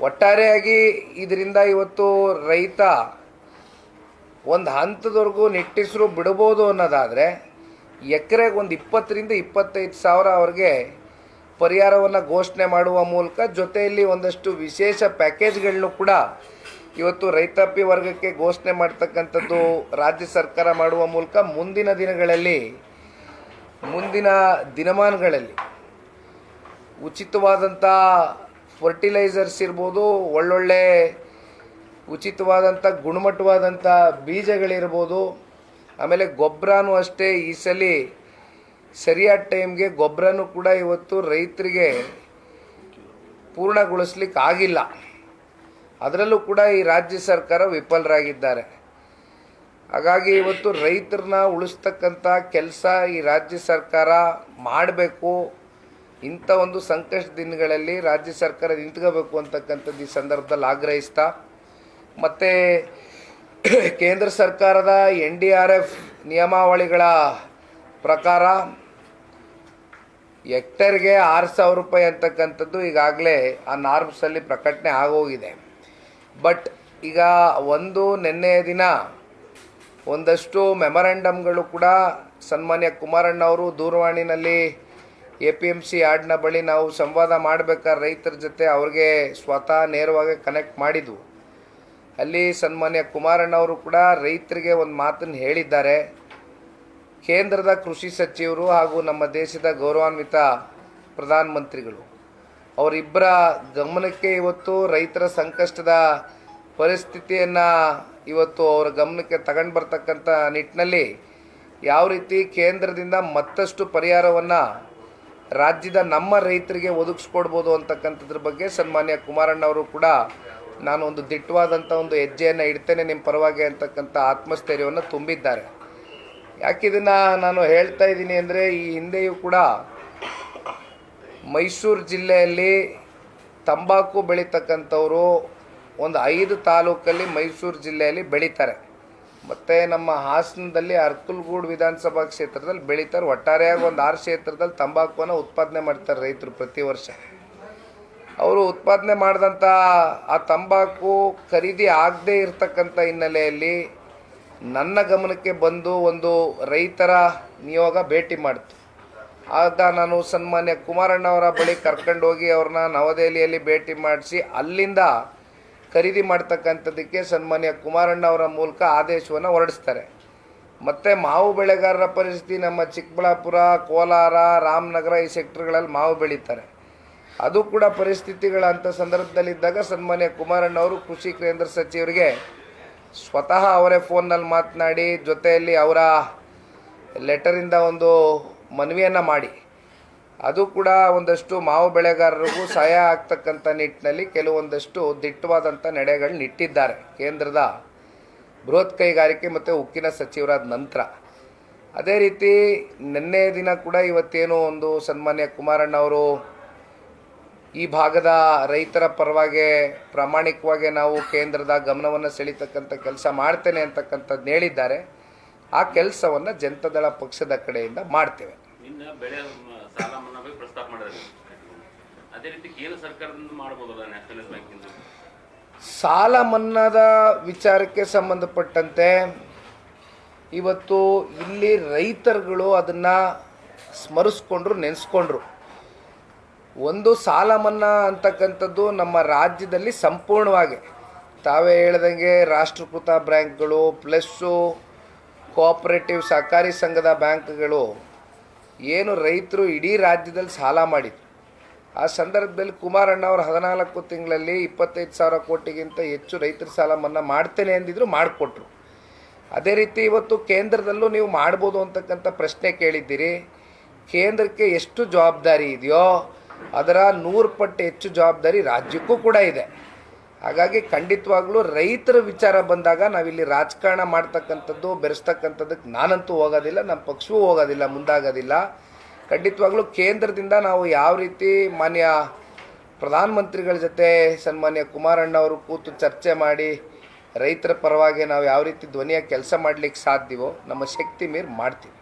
ಒಟ್ಟಾರೆಯಾಗಿ ಇದರಿಂದ ಇವತ್ತು ರೈತ ಒಂದು ಹಂತದವರೆಗೂ ನಿಟ್ಟಿಸರು ಬಿಡ್ಬೋದು ಅನ್ನೋದಾದರೆ ಎಕರೆಗೆ ಒಂದು ಇಪ್ಪತ್ತರಿಂದ ಇಪ್ಪತ್ತೈದು ಸಾವಿರ ಅವ್ರಿಗೆ ಪರಿಹಾರವನ್ನು ಘೋಷಣೆ ಮಾಡುವ ಮೂಲಕ ಜೊತೆಯಲ್ಲಿ ಒಂದಷ್ಟು ವಿಶೇಷ ಪ್ಯಾಕೇಜ್ಗಳನ್ನು ಕೂಡ ಇವತ್ತು ರೈತಾಪಿ ವರ್ಗಕ್ಕೆ ಘೋಷಣೆ ಮಾಡ್ತಕ್ಕಂಥದ್ದು ರಾಜ್ಯ ಸರ್ಕಾರ ಮಾಡುವ ಮೂಲಕ ಮುಂದಿನ ದಿನಗಳಲ್ಲಿ, ಮುಂದಿನ ದಿನಮಾನಗಳಲ್ಲಿ ಉಚಿತವಾದಂಥ ಫರ್ಟಿಲೈಸರ್ಸ್ ಇರ್ಬೋದು, ಒಳ್ಳೊಳ್ಳೆ ಉಚಿತವಾದಂಥ ಗುಣಮಟ್ಟವಾದಂಥ ಬೀಜಗಳಿರ್ಬೋದು. ಆಮೇಲೆ ಗೊಬ್ಬರನೂ ಅಷ್ಟೇ, ಈ ಸಲ ಸರಿಯಾದ ಟೈಮ್ಗೆ ಗೊಬ್ಬರನೂ ಕೂಡ ಇವತ್ತು ರೈತರಿಗೆ ಪೂರ್ಣಗೊಳಿಸ್ಲಿಕ್ಕೆ ಆಗಿಲ್ಲ. ಅದರಲ್ಲೂ ಕೂಡ ಈ ರಾಜ್ಯ ಸರ್ಕಾರ ವಿಫಲರಾಗಿದ್ದಾರೆ. ಹಾಗಾಗಿ ಇವತ್ತು ರೈತರನ್ನ ಉಳಿಸ್ತಕ್ಕಂಥ ಕೆಲಸ ಈ ರಾಜ್ಯ ಸರ್ಕಾರ ಮಾಡಬೇಕು. ಇಂಥ ಒಂದು ಸಂಕಷ್ಟ ದಿನಗಳಲ್ಲಿ ರಾಜ್ಯ ಸರ್ಕಾರ ನಿಂತ್ಕೋಬೇಕು ಅಂತಕ್ಕಂಥದ್ದು ಈ ಸಂದರ್ಭದಲ್ಲಿ ಆಗ್ರಹಿಸ್ತಾ, ಮತ್ತು ಕೇಂದ್ರ ಸರ್ಕಾರದ ಎನ್ ಡಿ ಆರ್ ಎಫ್ ನಿಯಮಾವಳಿಗಳ ಪ್ರಕಾರ ಎಕ್ಟರ್ಗೆ ಆರು ಸಾವಿರ ರೂಪಾಯಿ ಅಂತಕ್ಕಂಥದ್ದು ಈಗಾಗಲೇ ಆ ನಾರ್ಮ್ಸಲ್ಲಿ ಪ್ರಕಟಣೆ ಆಗೋಗಿದೆ. ಬಟ್ ಈಗ ಒಂದು ನಿನ್ನೆಯ ದಿನ ಒಂದಷ್ಟು ಮೆಮೊರಂಡಮ್ಗಳು ಕೂಡ ಸನ್ಮಾನ್ಯ ಕುಮಾರಣ್ಣವರು ದೂರವಾಣಿನಲ್ಲಿ ಎ ಪಿ ಎಂ ಸಿ ಯಾರ್ಡ್ನ ಬಳಿ ನಾವು ಸಂವಾದ ಮಾಡಬೇಕಾದ್ರೆ ರೈತರ ಜೊತೆ ಅವ್ರಿಗೆ ಸ್ವತಃ ನೇರವಾಗಿ ಕನೆಕ್ಟ್ ಮಾಡಿದ್ವು. ಅಲ್ಲಿ ಸನ್ಮಾನ್ಯ ಕುಮಾರಣ್ಣವರು ಕೂಡ ರೈತರಿಗೆ ಒಂದು ಮಾತನ್ನು ಹೇಳಿದ್ದಾರೆ. ಕೇಂದ್ರದ ಕೃಷಿ ಸಚಿವರು ಹಾಗೂ ನಮ್ಮ ದೇಶದ ಗೌರವಾನ್ವಿತ ಪ್ರಧಾನಮಂತ್ರಿಗಳು, ಅವರಿಬ್ಬರ ಗಮನಕ್ಕೆ ಇವತ್ತು ರೈತರ ಸಂಕಷ್ಟದ ಪರಿಸ್ಥಿತಿಯನ್ನು ಇವತ್ತು ಅವರ ಗಮನಕ್ಕೆ ತಗೊಂಡು ಬರ್ತಕ್ಕಂಥ ನಿಟ್ಟಿನಲ್ಲಿ ಯಾವ ರೀತಿ ಕೇಂದ್ರದಿಂದ ಮತ್ತಷ್ಟು ಪರಿಹಾರವನ್ನು ರಾಜ್ಯದ ನಮ್ಮ ರೈತರಿಗೆ ಒದಗಿಸ್ಕೊಡ್ಬೋದು ಅಂತಕ್ಕಂಥದ್ರ ಬಗ್ಗೆ ಸನ್ಮಾನ್ಯ ಕುಮಾರಣ್ಣವರು ಕೂಡ ನಾನು ಒಂದು ದಿಟ್ಟವಾದಂಥ ಒಂದು ಹೆಜ್ಜೆಯನ್ನು ಇಡ್ತೇನೆ ನಿಮ್ಮ ಪರವಾಗಿ ಅಂತಕ್ಕಂಥ ಆತ್ಮಸ್ಥೈರ್ಯವನ್ನು ತುಂಬಿದ್ದಾರೆ. ಯಾಕೆ ಇದನ್ನು ನಾನು ಹೇಳ್ತಾ ಇದ್ದೀನಿ ಅಂದರೆ ಈ ಹಿಂದೆಯೂ ಕೂಡ ಮೈಸೂರು ಜಿಲ್ಲೆಯಲ್ಲಿ ತಂಬಾಕು ಬೆಳೀತಕ್ಕಂಥವರು ಒಂದು ಐದು ತಾಲೂಕಲ್ಲಿ ಮೈಸೂರು ಜಿಲ್ಲೆಯಲ್ಲಿ ಬೆಳೀತಾರೆ. ಮತ್ತು ನಮ್ಮ ಹಾಸನದಲ್ಲಿ ಅರ್ಕಲ್ಗೂಡು ವಿಧಾನಸಭಾ ಕ್ಷೇತ್ರದಲ್ಲಿ ಬೆಳೀತಾರೆ. ಒಟ್ಟಾರೆಯಾಗಿ ಒಂದು ಆರು ಕ್ಷೇತ್ರದಲ್ಲಿ ತಂಬಾಕುವನ್ನು ಉತ್ಪಾದನೆ ಮಾಡ್ತಾರೆ ರೈತರು ಪ್ರತಿ ವರ್ಷ. ಅವರು ಉತ್ಪಾದನೆ ಮಾಡಿದಂಥ ಆ ತಂಬಾಕು ಖರೀದಿ ಆಗದೇ ಇರತಕ್ಕಂಥ ಹಿನ್ನೆಲೆಯಲ್ಲಿ ನನ್ನ ಗಮನಕ್ಕೆ ಬಂದು ಒಂದು ರೈತರ ನಿಯೋಗ ಭೇಟಿ ಮಾಡ್ತು. ಆಗ ನಾನು ಸನ್ಮಾನ್ಯ ಕುಮಾರಣ್ಣವರ ಬಳಿ ಕರ್ಕೊಂಡು ಹೋಗಿ ಅವ್ರನ್ನ ನವದೆಹಲಿಯಲ್ಲಿ ಭೇಟಿ ಮಾಡಿಸಿ ಅಲ್ಲಿಂದ ಖರೀದಿ ಮಾಡ್ತಕ್ಕಂಥದ್ದಕ್ಕೆ ಸನ್ಮಾನ್ಯ ಕುಮಾರಣ್ಣ ಅವರ ಮೂಲಕ ಆದೇಶವನ್ನು ಹೊರಡಿಸ್ತಾರೆ. ಮತ್ತು ಮಾವು ಬೆಳೆಗಾರರ ಪರಿಸ್ಥಿತಿ ನಮ್ಮ ಚಿಕ್ಕಬಳ್ಳಾಪುರ, ಕೋಲಾರ, ರಾಮನಗರ ಈ ಸೆಕ್ಟರ್ಗಳಲ್ಲಿ ಮಾವು ಬೆಳೀತಾರೆ. ಅದು ಕೂಡ ಪರಿಸ್ಥಿತಿಗಳ ಅಂಥ ಸಂದರ್ಭದಲ್ಲಿದ್ದಾಗ ಸನ್ಮಾನ್ಯ ಕುಮಾರಣ್ಣ ಅವರು ಕೃಷಿ ಕೇಂದ್ರ ಸಚಿವರಿಗೆ ಸ್ವತಃ ಅವರೇ ಫೋನ್ನಲ್ಲಿ ಮಾತನಾಡಿ ಜೊತೆಯಲ್ಲಿ ಅವರ ಲೆಟರಿಂದ ಒಂದು ಮನವಿಯನ್ನು ಮಾಡಿ. ಅದು ಕೂಡ ಒಂದಷ್ಟು ಮಾವು ಬೆಳೆಗಾರರಿಗೂ ಸಹಾಯ ಆಗ್ತಕ್ಕಂಥ ನಿಟ್ಟಿನಲ್ಲಿ ಕೆಲವೊಂದಷ್ಟು ದಿಟ್ಟವಾದಂಥ ನಡೆಗಳನ್ನ ಇಟ್ಟಿದ್ದಾರೆ ಕೇಂದ್ರದ ಬೃಹತ್ ಕೈಗಾರಿಕೆ ಮತ್ತು ಉಕ್ಕಿನ ಸಚಿವರಾದ ನಂತರ. ಅದೇ ರೀತಿ ನಿನ್ನೆ ದಿನ ಕೂಡ ಇವತ್ತೇನು ಒಂದು ಸನ್ಮಾನ್ಯ ಕುಮಾರಣ್ಣ ಅವರು ಈ ಭಾಗದ ರೈತರ ಪರವಾಗಿ ಪ್ರಾಮಾಣಿಕವಾಗಿ ನಾವು ಕೇಂದ್ರದ ಗಮನವನ್ನು ಸೆಳೀತಕ್ಕಂಥ ಕೆಲಸ ಮಾಡ್ತೇನೆ ಅಂತಕ್ಕಂಥದ್ದು ಹೇಳಿದ್ದಾರೆ. ಆ ಕೆಲಸವನ್ನು ಜನತಾದಳ ಪಕ್ಷದ ಕಡೆಯಿಂದ ಮಾಡ್ತೇವೆ. ಸಾಲ ಪ್ರಸ್ತಾಪ ಮಾಡಿದ್ರು ಅದೇ ರೀತಿ ಕೇಂದ್ರ ಸರ್ಕಾರದಿಂದ ಮಾಡಬಹುದಲ್ಲ ನ್ಯಾಷನಲೈಸ್ ಬ್ಯಾಂಕಿಂದ? ಸಾಲ ಮನ್ನಾದ ವಿಚಾರಕ್ಕೆ ಸಂಬಂಧಪಟ್ಟಂತೆ ಇವತ್ತು ಇಲ್ಲಿ ರೈತರುಗಳು ಅದನ್ನು ಸ್ಮರಿಸ್ಕೊಂಡ್ರು, ನೆನೆಸ್ಕೊಂಡ್ರು. ಒಂದು ಸಾಲ ಮನ್ನಾ ಅಂತಕ್ಕಂಥದ್ದು ನಮ್ಮ ರಾಜ್ಯದಲ್ಲಿ ಸಂಪೂರ್ಣವಾಗಿ. ತಾವೇ ಹೇಳ್ದಂಗೆ ರಾಷ್ಟ್ರೀಕೃತ ಬ್ಯಾಂಕ್ಗಳು, ಪ್ಲಸ್ಸು ಕೋಆಪರೇಟಿವ್ ಸಹಕಾರಿ ಸಂಘದ ಬ್ಯಾಂಕ್ಗಳು ಏನು ರೈತರು ಇಡೀ ರಾಜ್ಯದಲ್ಲಿ ಸಾಲ ಮಾಡಿದ್ರು. ಆ ಸಂದರ್ಭದಲ್ಲಿ ಕುಮಾರಣ್ಣ ಅವರು ಹದಿನಾಲ್ಕು ತಿಂಗಳಲ್ಲಿ ಇಪ್ಪತ್ತೈದು ಸಾವಿರ ಕೋಟಿಗಿಂತ ಹೆಚ್ಚು ರೈತರ ಸಾಲ ಮನ್ನಾ ಮಾಡ್ತೇನೆ ಅಂದಿದ್ರು ಮಾಡಿಕೊಟ್ರು. ಅದೇ ರೀತಿ ಇವತ್ತು ಕೇಂದ್ರದಲ್ಲೂ ನೀವು ಮಾಡ್ಬೋದು ಅಂತಕ್ಕಂಥ ಪ್ರಶ್ನೆ ಕೇಳಿದ್ದೀರಿ. ಕೇಂದ್ರಕ್ಕೆ ಎಷ್ಟು ಜವಾಬ್ದಾರಿ ಇದೆಯೋ ಅದರ ನೂರು ಪಟ್ಟು ಹೆಚ್ಚು ಜವಾಬ್ದಾರಿ ರಾಜ್ಯಕ್ಕೂ ಕೂಡ ಇದೆ. ಹಾಗಾಗಿ ಖಂಡಿತವಾಗ್ಲೂ ರೈತರ ವಿಚಾರ ಬಂದಾಗ ನಾವಿಲ್ಲಿ ರಾಜಕಾರಣ ಮಾಡ್ತಕ್ಕಂಥದ್ದು, ಬೆರೆಸ್ತಕ್ಕಂಥದ್ದಕ್ಕೆ ನಾನಂತೂ ಹೋಗೋದಿಲ್ಲ, ನಮ್ಮ ಪಕ್ಷವೂ ಹೋಗೋದಿಲ್ಲ, ಮುಂದಾಗೋದಿಲ್ಲ. ಖಂಡಿತವಾಗ್ಲೂ ಕೇಂದ್ರದಿಂದ ನಾವು ಯಾವ ರೀತಿ ಮಾನ್ಯ ಪ್ರಧಾನಮಂತ್ರಿಗಳ ಜೊತೆ ಸನ್ಮಾನ್ಯ ಕುಮಾರಣ್ಣ ಅವರು ಕೂತು ಚರ್ಚೆ ಮಾಡಿ ರೈತರ ಪರವಾಗಿ ನಾವು ಯಾವ ರೀತಿ ಧ್ವನಿಯ ಕೆಲಸ ಮಾಡಲಿಕ್ಕೆ ಸಾಧ್ಯವೋ, ನಮ್ಮ ಶಕ್ತಿ ಮೀರಿ ಮಾಡ್ತೀವಿ.